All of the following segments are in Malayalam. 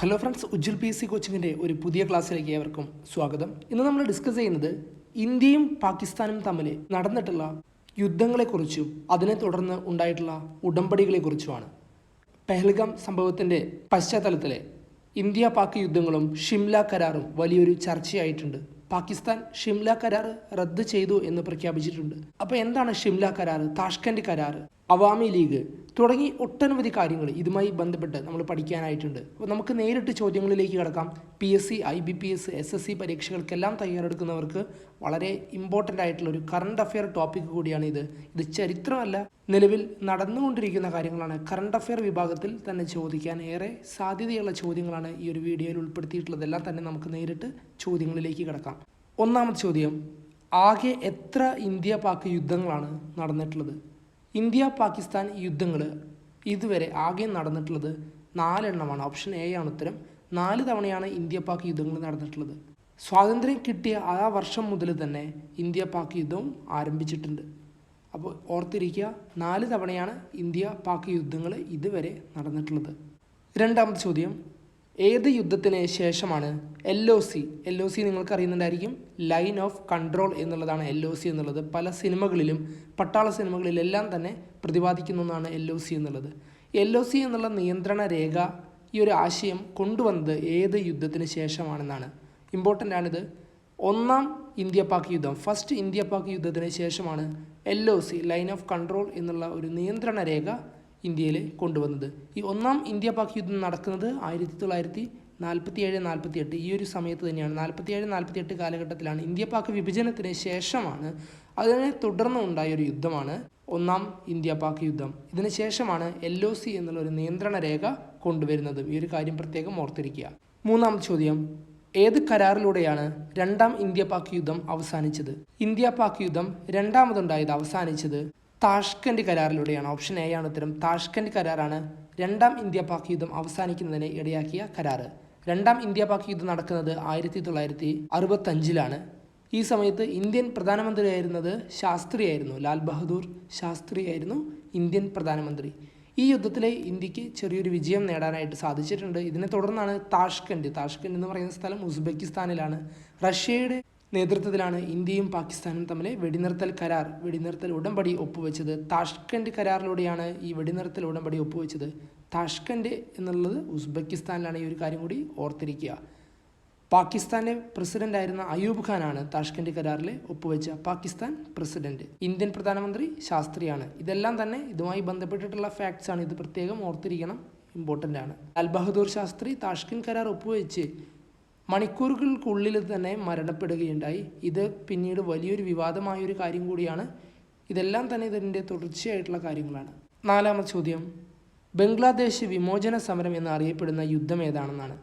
Hello friends Ujjal P S C കോച്ചിങ്ങിന്റെ ഒരു പുതിയ ക്ലാസ്സിലേക്ക് ഏവർക്കും സ്വാഗതം. ഇന്ന് നമ്മൾ ഡിസ്കസ് ചെയ്യുന്നത് ഇന്ത്യയും പാകിസ്ഥാനും തമ്മിൽ നടന്നിട്ടുള്ള യുദ്ധങ്ങളെക്കുറിച്ചും അതിനെ തുടർന്ന് ഉണ്ടായിട്ടുള്ള ഉടമ്പടികളെക്കുറിച്ചുമാണ്. പെഹൽഗാം സംഭവത്തിന്റെ പശ്ചാത്തലത്തിലെ ഇന്ത്യ പാക് യുദ്ധങ്ങളും ഷിംല കരാറും വലിയൊരു ചർച്ചയായിട്ടുണ്ട്. പാകിസ്ഥാൻ ഷിംല കരാർ റദ്ദ് ചെയ്തു എന്ന് പ്രഖ്യാപിച്ചിട്ടുണ്ട്. അപ്പോൾ എന്താണ് ഷിംല കരാർ താഷ്കൻഡ് കരാർ? അവാമി ലീഗ് തുടങ്ങി ഒട്ടനവധി കാര്യങ്ങൾ ഇതുമായി ബന്ധപ്പെട്ട് നമ്മൾ പഠിക്കാനായിട്ടുണ്ട്. അപ്പോൾ നമുക്ക് നേരിട്ട് ചോദ്യങ്ങളിലേക്ക് കിടക്കാം. P S C I B P S S S C പരീക്ഷകൾക്കെല്ലാം തയ്യാറെടുക്കുന്നവർക്ക് വളരെ ഇമ്പോർട്ടന്റ് ആയിട്ടുള്ള ഒരു കറണ്ട് അഫെയർ ടോപ്പിക് കൂടിയാണ് ഇത്. ഇത് ചരിത്രമല്ല നിലവിൽ നടന്നുകൊണ്ടിരിക്കുന്ന കാര്യങ്ങളാണ്. കറണ്ട് അഫെയർ വിഭാഗത്തിൽ തന്നെ ചോദിക്കാൻ ഏറെ സാധ്യതയുള്ള ചോദ്യങ്ങളാണ് ഈ ഒരു വീഡിയോയിൽ ഉൾപ്പെടുത്തിയിട്ടുള്ളതെല്ലാം തന്നെ നമുക്ക് നേരിട്ട് ചോദ്യങ്ങളിലേക്ക് കിടക്കാം. ഒന്നാമത്തെ ചോദ്യം ആകെ എത്ര ഇന്ത്യ പാക് യുദ്ധങ്ങളാണ് നടന്നിട്ടുള്ളത്? ഇന്ത്യ പാകിസ്ഥാൻ യുദ്ധങ്ങൾ ഇതുവരെ ആകെ നടന്നിട്ടുള്ളത് നാലെണ്ണമാണ്. ഓപ്ഷൻ എ ആണ് ഉത്തരം. നാല് തവണയാണ് ഇന്ത്യ പാക് യുദ്ധങ്ങൾ നടന്നിട്ടുള്ളത്. സ്വാതന്ത്ര്യം കിട്ടിയ ആ വർഷം മുതൽ തന്നെ ഇന്ത്യ പാക് യുദ്ധം ആരംഭിച്ചിട്ടുണ്ട്. അപ്പോൾ ഓർത്തിരിക്കുക നാല് തവണയാണ് ഇന്ത്യ പാക് യുദ്ധങ്ങൾ ഇതുവരെ നടന്നിട്ടുള്ളത്. രണ്ടാമത്തെ ചോദ്യം. ഏത് യുദ്ധത്തിന് ശേഷമാണ് L O C L O C നിങ്ങൾക്ക് അറിയുന്നുണ്ടായിരിക്കും ലൈൻ ഓഫ് കൺട്രോൾ എന്നുള്ളതാണ് എൽ ഒ സി എന്നുള്ളത്. പല സിനിമകളിലും പട്ടാള സിനിമകളിലെല്ലാം തന്നെ പ്രതിപാദിക്കുന്ന ഒന്നാണ് എൽ ഒ സി എന്നുള്ളത്. എൽ ഒ സി എന്നുള്ള നിയന്ത്രണ രേഖ ഈ ഒരു ആശയം കൊണ്ടുവന്നത് ഏത് യുദ്ധത്തിന് ശേഷമാണെന്നാണ്. ഇമ്പോർട്ടന്റ് ആണിത്. ഒന്നാം ഇന്ത്യ പാക് യുദ്ധം. ഫസ്റ്റ് ഇന്ത്യ പാക് യുദ്ധത്തിന് ശേഷമാണ് L O C line of control എന്നുള്ള ഒരു നിയന്ത്രണ രേഖ ഇന്ത്യയിൽ കൊണ്ടുവന്നത്. ഈ ഒന്നാം ഇന്ത്യ പാക് യുദ്ധം നടക്കുന്നത് ആയിരത്തി തൊള്ളായിരത്തി നാൽപ്പത്തി ഏഴ് നാൽപ്പത്തി എട്ട് ഈ ഒരു സമയത്ത് തന്നെയാണ്. നാൽപ്പത്തി ഏഴ് നാൽപ്പത്തി എട്ട് കാലഘട്ടത്തിലാണ് ഇന്ത്യ പാക് വിഭജനത്തിന് ശേഷമാണ് അതിനെ തുടർന്ന് ഉണ്ടായ ഒരു യുദ്ധമാണ് ഒന്നാം ഇന്ത്യ പാക് യുദ്ധം. ഇതിന് ശേഷമാണ് എൽ ഒ സി എന്നുള്ള ഒരു നിയന്ത്രണ രേഖ കൊണ്ടുവരുന്നത് ഈ ഒരു കാര്യം പ്രത്യേകം ഓർത്തിരിക്കുക. മൂന്നാം ചോദ്യം. ഏത് കരാറിലൂടെയാണ് രണ്ടാം ഇന്ത്യ പാക് യുദ്ധം അവസാനിച്ചത്? ഇന്ത്യ പാക് യുദ്ധം രണ്ടാമതുണ്ടായത് അവസാനിച്ചത് താഷ്കൻഡ് കരാറിലൂടെയാണ്. ഓപ്ഷൻ എ ആണ് ഉത്തരം. താഷ്കൻഡ് കരാറാണ് രണ്ടാം ഇന്ത്യ പാക് യുദ്ധം അവസാനിക്കുന്നതിന് ഇടയാക്കിയ കരാറ്. രണ്ടാം ഇന്ത്യ പാക് യുദ്ധം നടക്കുന്നത് ആയിരത്തി തൊള്ളായിരത്തി അറുപത്തഞ്ചിലാണ് ഈ സമയത്ത് ഇന്ത്യൻ പ്രധാനമന്ത്രിയായിരുന്നത് ശാസ്ത്രിയായിരുന്നു. ലാൽ ബഹദൂർ ശാസ്ത്രിയായിരുന്നു ഇന്ത്യൻ പ്രധാനമന്ത്രി. ഈ യുദ്ധത്തിലെ ഇന്ത്യയ്ക്ക് ചെറിയൊരു വിജയം നേടാനായിട്ട് സാധിച്ചിട്ടുണ്ട്. ഇതിനെ തുടർന്നാണ് താഷ്കൻഡ് താഷ്കൻഡ് എന്ന് പറയുന്ന സ്ഥലം ഉസ്ബെക്കിസ്ഥാനിലാണ്. റഷ്യയുടെ നേതൃത്വത്തിലാണ് ഇന്ത്യയും പാകിസ്ഥാനും തമ്മിലെ വെടിനിർത്തൽ കരാർ വെടിനിർത്തൽ ഉടമ്പടി ഒപ്പുവെച്ചത്. താഷ്കൻഡ് കരാറിലൂടെയാണ് ഈ വെടിനിർത്തൽ ഉടമ്പടി ഒപ്പുവെച്ചത്. താഷ്കൻഡ് എന്നുള്ളത് ഉസ്ബെക്കിസ്ഥാനിലാണ് ഈ ഒരു കാര്യം കൂടി ഓർത്തിരിക്കുക. പാകിസ്ഥാന്റെ പ്രസിഡന്റ് ആയിരുന്ന അയൂബ് ഖാനാണ് താഷ്കൻഡ് കരാറിൽ ഒപ്പുവെച്ച പാകിസ്ഥാൻ പ്രസിഡന്റ്. ഇന്ത്യൻ പ്രധാനമന്ത്രി ശാസ്ത്രിയാണ്. ഇതെല്ലാം തന്നെ ഇതുമായി ബന്ധപ്പെട്ടിട്ടുള്ള ഫാക്ട്സ് ആണ്. ഇത് പ്രത്യേകം ഓർത്തിരിക്കണം ഇമ്പോർട്ടന്റ് ആണ്. ലാൽ ബഹദൂർ ശാസ്ത്രി താഷ്കൻഡ് കരാർ ഒപ്പുവെച്ച് മണിക്കൂറുകൾക്കുള്ളിൽ തന്നെ മരണപ്പെടുകയുണ്ടായി. ഇത് പിന്നീട് വലിയൊരു വിവാദമായ ഒരു കാര്യം കൂടിയാണ്. ഇതെല്ലാം തന്നെ ഇതിന്റെ തുടർച്ചയായിട്ടുള്ള കാര്യങ്ങളാണ്. നാലാമത്തെ ചോദ്യം. ബംഗ്ലാദേശ് വിമോചന സമരം എന്നറിയപ്പെടുന്ന യുദ്ധം ഏതാണെന്നാണ്.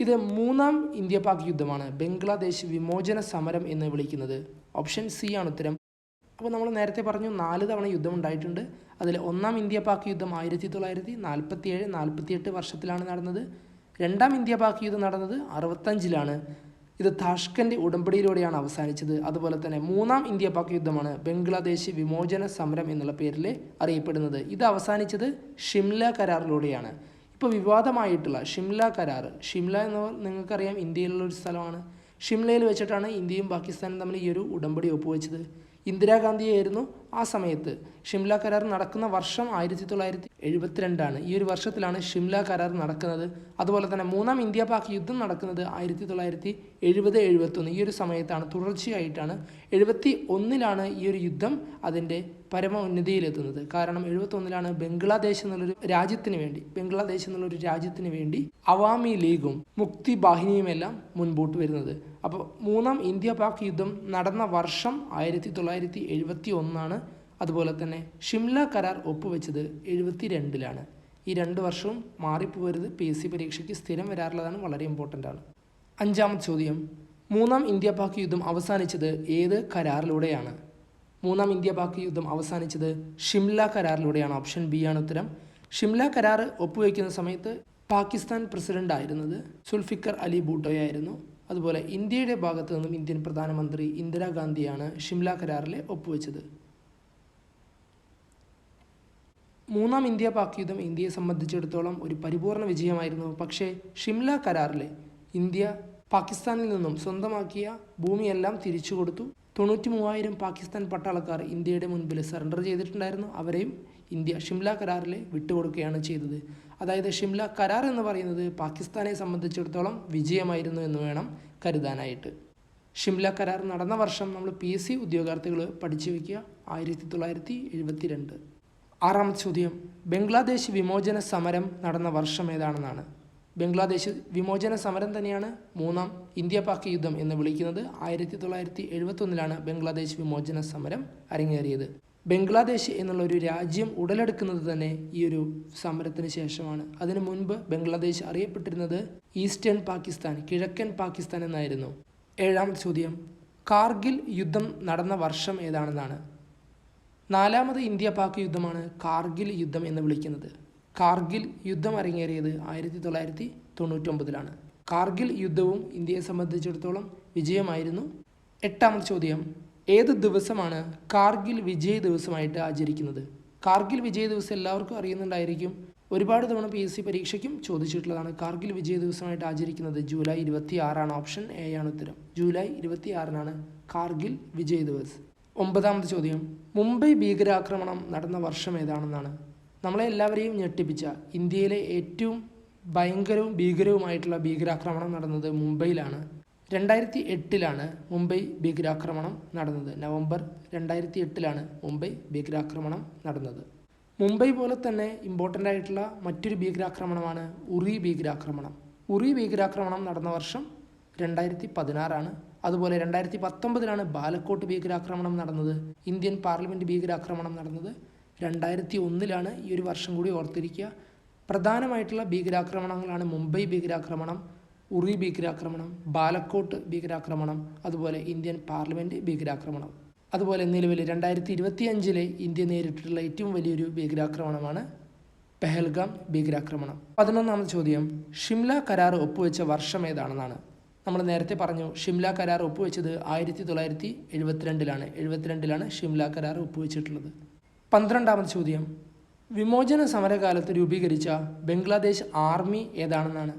ഇത് മൂന്നാം ഇന്ത്യ പാക് യുദ്ധമാണ്. ബംഗ്ലാദേശ് വിമോചന സമരം എന്ന് വിളിക്കുന്നത്. ഓപ്ഷൻ സി ആണ് ഉത്തരം. അപ്പോൾ നമ്മൾ നേരത്തെ പറഞ്ഞു നാല് തവണ യുദ്ധം ഉണ്ടായിട്ടുണ്ട്. അതിൽ ഒന്നാം ഇന്ത്യ പാക് യുദ്ധം ആയിരത്തി തൊള്ളായിരത്തി നാൽപ്പത്തി ഏഴ് നാൽപ്പത്തി എട്ട് വർഷത്തിലാണ് നടന്നത്. രണ്ടാം ഇന്ത്യ പാക് യുദ്ധം നടന്നത് അറുപത്തഞ്ചിലാണ്. ഇത് താഷ്കന്റെ ഉടമ്പടിയിലൂടെയാണ് അവസാനിച്ചത്. അതുപോലെ തന്നെ മൂന്നാം ഇന്ത്യ പാക് യുദ്ധമാണ് ബംഗ്ലാദേശ് വിമോചന സമരം എന്നുള്ള പേരിൽ അറിയപ്പെടുന്നത്. ഇത് അവസാനിച്ചത് ഷിംല കരാറിലൂടെയാണ്. ഇപ്പോൾ വിവാദമായിട്ടുള്ള ഷിംല കരാർ. ഷിംല എന്ന് നിങ്ങൾക്കറിയാം ഇന്ത്യയിലുള്ള ഒരു സ്ഥലമാണ്. ഷിംലയിൽ വെച്ചിട്ടാണ് ഇന്ത്യയും പാകിസ്ഥാനും തമ്മിൽ ഈ ഒരു ഉടമ്പടി ഒപ്പുവെച്ചത്. ഇന്ദിരാഗാന്ധിയായിരുന്നു ആ സമയത്ത് ഷിംല കരാർ നടക്കുന്ന വർഷം ആയിരത്തി തൊള്ളായിരത്തി എഴുപത്തിരണ്ടാണ് ഈ ഒരു വർഷത്തിലാണ് ഷിംല കരാർ നടക്കുന്നത്. അതുപോലെ തന്നെ മൂന്നാം ഇന്ത്യ പാക് യുദ്ധം നടക്കുന്നത് ആയിരത്തി തൊള്ളായിരത്തി എഴുപത് എഴുപത്തൊന്ന്. ഈ ഒരു സമയത്താണ് തുടർച്ചയായിട്ടാണ് എഴുപത്തി ഒന്നിലാണ് ഈ ഒരു യുദ്ധം അതിന്റെ പരമോന്നതിയിലെത്തുന്നത്. കാരണം എഴുപത്തൊന്നിലാണ് ബംഗ്ലാദേശ് എന്നുള്ളൊരു രാജ്യത്തിന് വേണ്ടി ബംഗ്ലാദേശ് എന്നുള്ളൊരു രാജ്യത്തിന് വേണ്ടി അവാമി ലീഗും മുക്തി ബാഹിനിയുമെല്ലാം മുൻപോട്ട് വരുന്നത്. അപ്പോൾ മൂന്നാം ഇന്ത്യ പാക് യുദ്ധം നടന്ന വർഷം ആയിരത്തി തൊള്ളായിരത്തി എഴുപത്തി ഒന്നാണ് അതുപോലെ തന്നെ ഷിംല കരാർ ഒപ്പുവെച്ചത് എഴുപത്തി രണ്ടിലാണ് ഈ രണ്ട് വർഷവും മാറിപ്പോകരുത് പി എസ് സി പരീക്ഷയ്ക്ക് സ്ഥിരം വരാറുള്ളതാണ് വളരെ ഇമ്പോർട്ടന്റ് ആണ്. അഞ്ചാമത്തെ ചോദ്യം. മൂന്നാം ഇന്ത്യ പാക് യുദ്ധം അവസാനിച്ചത് ഏത് കരാറിലൂടെയാണ്? മൂന്നാം ഇന്ത്യ പാക് യുദ്ധം അവസാനിച്ചത് ഷിംല കരാറിലൂടെയാണ്. ഓപ്ഷൻ ബി ആണ് ഉത്തരം. ഷിംല കരാർ ഒപ്പുവെക്കുന്ന സമയത്ത് പാകിസ്ഥാൻ പ്രസിഡന്റ് ആയിരുന്നത് സുൽഫിക്കർ അലി ഭൂട്ടോയായിരുന്നു അതുപോലെ ഇന്ത്യയുടെ ഭാഗത്തു നിന്നും ഇന്ത്യൻ പ്രധാനമന്ത്രി ഇന്ദിരാഗാന്ധിയാണ് ഷിംല കരാറിൽ ഒപ്പുവെച്ചത്. മൂന്നാം ഇന്ത്യ പാക് യുദ്ധം ഇന്ത്യയെ സംബന്ധിച്ചിടത്തോളം ഒരു പരിപൂർണ വിജയമായിരുന്നു. പക്ഷേ ഷിംല കരാറിലെ ഇന്ത്യ പാകിസ്ഥാനിൽ നിന്നും സ്വന്തമാക്കിയ ഭൂമിയെല്ലാം തിരിച്ചു കൊടുത്തു തൊണ്ണൂറ്റി മൂവായിരം പാകിസ്ഥാൻ പട്ടാളക്കാർ ഇന്ത്യയുടെ മുൻപിൽ സറണ്ടർ ചെയ്തിട്ടുണ്ടായിരുന്നു. അവരെയും ഇന്ത്യ ഷിംല കരാറിൽ വിട്ടുകൊടുക്കുകയാണ് ചെയ്തത്. അതായത് ഷിംല കരാർ എന്ന് പറയുന്നത് പാകിസ്ഥാനെ സംബന്ധിച്ചിടത്തോളം വിജയമായിരുന്നു എന്ന് വേണം കരുതാനായിട്ട്. ഷിംല കരാർ നടന്ന വർഷം നമ്മൾ പി എസ് സി ഉദ്യോഗാർത്ഥികൾ പഠിച്ചു വയ്ക്കുക ആയിരത്തി തൊള്ളായിരത്തി ആറാമത്തെ ചോദ്യം. ബംഗ്ലാദേശ് വിമോചന സമരം നടന്ന വർഷം ഏതാണെന്നാണ്. ബംഗ്ലാദേശ് വിമോചന സമരം തന്നെയാണ് മൂന്നാം ഇന്ത്യ പാക് യുദ്ധം എന്ന് വിളിക്കുന്നത്. ആയിരത്തി തൊള്ളായിരത്തി എഴുപത്തൊന്നിലാണ് ബംഗ്ലാദേശ് വിമോചന സമരം അരങ്ങേറിയത്. ബംഗ്ലാദേശ് എന്നുള്ള ഒരു രാജ്യം ഉടലെടുക്കുന്നത് തന്നെ ഈ ഒരു സമരത്തിന് ശേഷമാണ്. അതിനു മുൻപ് ബംഗ്ലാദേശ് അറിയപ്പെട്ടിരുന്നത് ഈസ്റ്റേൺ പാകിസ്ഥാൻ കിഴക്കൻ പാകിസ്ഥാൻ എന്നായിരുന്നു. ഏഴാമത്തെ ചോദ്യം. കാർഗിൽ യുദ്ധം നടന്ന വർഷം ഏതാണെന്നാണ്. നാലാമത് ഇന്ത്യ പാക് യുദ്ധമാണ് കാർഗിൽ യുദ്ധം എന്ന് വിളിക്കുന്നത്. കാർഗിൽ യുദ്ധം അരങ്ങേറിയത് ആയിരത്തി തൊള്ളായിരത്തി തൊണ്ണൂറ്റൊമ്പതിലാണ് കാർഗിൽ യുദ്ധവും ഇന്ത്യയെ സംബന്ധിച്ചിടത്തോളം വിജയമായിരുന്നു. എട്ടാമത്തെ ചോദ്യം. ഏത് ദിവസമാണ് കാർഗിൽ വിജയ ദിവസമായിട്ട് ആചരിക്കുന്നത്? കാർഗിൽ വിജയ ദിവസം എല്ലാവർക്കും അറിയുന്നുണ്ടായിരിക്കും. ഒരുപാട് തവണ പി എസ് സി പരീക്ഷയ്ക്കും ചോദിച്ചിട്ടുള്ളതാണ് കാർഗിൽ വിജയ ദിവസമായിട്ട് ആചരിക്കുന്നത് ജൂലൈ ഇരുപത്തി ആറാണ് ഓപ്ഷൻ എ ആണ് ഉത്തരം. ജൂലൈ ഇരുപത്തി ആറിനാണ് കാർഗിൽ വിജയ ദിവസ്. ഒമ്പതാമത്തെ ചോദ്യം. മുംബൈ ഭീകരാക്രമണം നടന്ന വർഷം ഏതാണെന്നാണ്. നമ്മളെ എല്ലാവരെയും ഞെട്ടിപ്പിച്ച ഇന്ത്യയിലെ ഏറ്റവും ഭയങ്കരവും ഭീകരവുമായിട്ടുള്ള ഭീകരാക്രമണം നടന്നത് മുംബൈയിലാണ്. രണ്ടായിരത്തി എട്ടിലാണ് മുംബൈ ഭീകരാക്രമണം നടന്നത്. നവംബർ രണ്ടായിരത്തി എട്ടിലാണ് മുംബൈ ഭീകരാക്രമണം നടന്നത്. മുംബൈ പോലെ തന്നെ ഇമ്പോർട്ടന്റ് ആയിട്ടുള്ള മറ്റൊരു ഭീകരാക്രമണമാണ് ഉറി ഭീകരാക്രമണം. ഉറി ഭീകരാക്രമണം നടന്ന വർഷം രണ്ടായിരത്തി പതിനാറാണ് അതുപോലെ രണ്ടായിരത്തി പത്തൊമ്പതിലാണ് ബാലക്കോട്ട് ഭീകരാക്രമണം നടന്നത്. ഇന്ത്യൻ പാർലമെന്റ് ഭീകരാക്രമണം നടന്നത്. രണ്ടായിരത്തി ഒന്നിലാണ് ഈ ഒരു വർഷം കൂടി ഓർത്തിരിക്കുക. പ്രധാനമായിട്ടുള്ള ഭീകരാക്രമണങ്ങളാണ് മുംബൈ ഭീകരാക്രമണം ഉറി ഭീകരാക്രമണം ബാലക്കോട്ട് ഭീകരാക്രമണം അതുപോലെ ഇന്ത്യൻ പാർലമെന്റ് ഭീകരാക്രമണം. അതുപോലെ നിലവിൽ രണ്ടായിരത്തി ഇരുപത്തി അഞ്ചിലെ ഇന്ത്യ നേരിട്ടിട്ടുള്ള ഏറ്റവും വലിയൊരു ഭീകരാക്രമണമാണ് പെഹൽഗാം ഭീകരാക്രമണം. പതിനൊന്നാമത് ചോദ്യം ഷിംല കരാർ ഒപ്പുവെച്ച വർഷം ഏതാണെന്നാണ്. നമ്മൾ നേരത്തെ പറഞ്ഞു ഷിംല കരാർ ഒപ്പുവെച്ചത് ആയിരത്തി തൊള്ളായിരത്തി എഴുപത്തിരണ്ടിലാണ് എഴുപത്തിരണ്ടിലാണ് ഷിംല കരാർ ഒപ്പുവെച്ചിട്ടുള്ളത്. പന്ത്രണ്ടാമത് ചോദ്യം. വിമോചന സമരകാലത്ത് രൂപീകരിച്ച ബംഗ്ലാദേശ് ആർമി ഏതാണെന്നാണ്?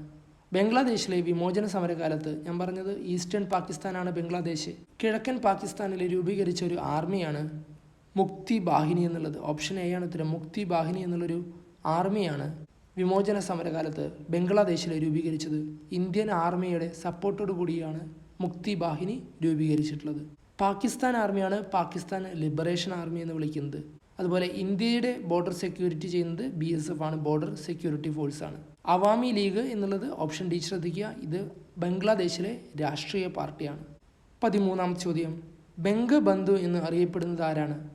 ബംഗ്ലാദേശിലെ വിമോചന സമരകാലത്ത് ഞാൻ പറഞ്ഞത് ഈസ്റ്റേൺ പാകിസ്ഥാനാണ് ബംഗ്ലാദേശ്. കിഴക്കൻ പാകിസ്ഥാനിൽ രൂപീകരിച്ച ഒരു ആർമിയാണ് മുക്തി ബാഹിനി എന്നുള്ളത്. ഓപ്ഷൻ എ ആണ് ഉത്തരം. മുക്തി ബാഹിനി എന്നുള്ളൊരു ആർമിയാണ് വിമോചന സമരകാലത്ത് ബംഗ്ലാദേശിൽ രൂപീകരിച്ചത് ഇന്ത്യൻ ആർമിയുടെ സപ്പോർട്ടോടു കൂടിയാണ് മുക്തി ബാഹിനി രൂപീകരിച്ചിട്ടുള്ളത്. പാകിസ്ഥാൻ ആർമിയാണ് പാകിസ്ഥാൻ ലിബറേഷൻ ആർമി എന്ന് വിളിക്കുന്നത്. അതുപോലെ ഇന്ത്യയുടെ ബോർഡർ സെക്യൂരിറ്റി ചെയ്യുന്നത് ബി എസ് എഫ് ആണ് ബോർഡർ സെക്യൂരിറ്റി ഫോഴ്സ് ആണ്. അവാമി ലീഗ് എന്നുള്ളത് ഓപ്ഷൻ ഡി ശ്രദ്ധിക്കുക ഇത് ബംഗ്ലാദേശിലെ രാഷ്ട്രീയ പാർട്ടിയാണ്. പതിമൂന്നാം ചോദ്യം. ബംഗബന്ധു എന്ന് അറിയപ്പെടുന്നത് ആരാണ്?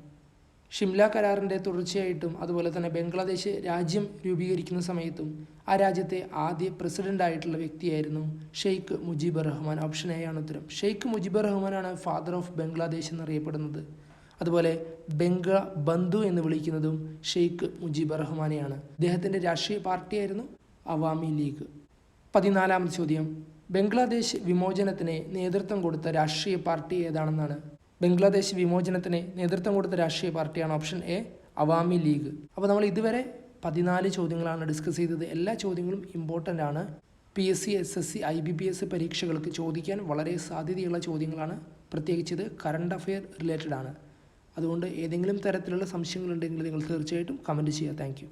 ഷിംല കരാറിന്റെ തുടർച്ചയായിട്ടും അതുപോലെ തന്നെ ബംഗ്ലാദേശ് രാജ്യം രൂപീകരിക്കുന്ന സമയത്തും ആ രാജ്യത്തെ ആദ്യ പ്രസിഡന്റ് ആയിട്ടുള്ള വ്യക്തിയായിരുന്നു ഷെയ്ഖ് മുജീബ് റഹ്മാൻ. ഓപ്ഷൻ എ ആണ് ഉത്തരം. ഷെയ്ഖ് മുജീബ് റഹ്മാനാണ് ഫാദർ ഓഫ് ബംഗ്ലാദേശ് എന്നറിയപ്പെടുന്നത്. അതുപോലെ ബംഗ ബന്ധു എന്ന് വിളിക്കുന്നതും ഷെയ്ഖ് മുജീബ് റഹ്മാനെയാണ്. അദ്ദേഹത്തിന്റെ രാഷ്ട്രീയ പാർട്ടിയായിരുന്നു അവാമി ലീഗ്. പതിനാലാമത് ചോദ്യം. ബംഗ്ലാദേശ് വിമോചനത്തിന് നേതൃത്വം കൊടുത്ത രാഷ്ട്രീയ പാർട്ടി ഏതാണെന്നാണ്? ബംഗ്ലാദേശ് വിമോചനത്തിന് നേതൃത്വം കൊടുത്ത രാഷ്ട്രീയ പാർട്ടിയാണ് ഓപ്ഷൻ എ അവാമി ലീഗ്. അപ്പോൾ നമ്മൾ ഇതുവരെ പതിനാല് ചോദ്യങ്ങളാണ് ഡിസ്കസ് ചെയ്തത്. എല്ലാ ചോദ്യങ്ങളും ഇമ്പോർട്ടന്റ് ആണ്. P S C S S C I B P S പരീക്ഷകൾക്ക് ചോദിക്കാൻ വളരെ സാധ്യതയുള്ള ചോദ്യങ്ങളാണ് പ്രത്യേകിച്ച് ഇത് കറണ്ട് അഫെയർ റിലേറ്റഡ് ആണ്. അതുകൊണ്ട് ഏതെങ്കിലും തരത്തിലുള്ള സംശയങ്ങളുണ്ടെങ്കിൽ നിങ്ങൾ തീർച്ചയായിട്ടും കമന്റ് ചെയ്യുക. താങ്ക്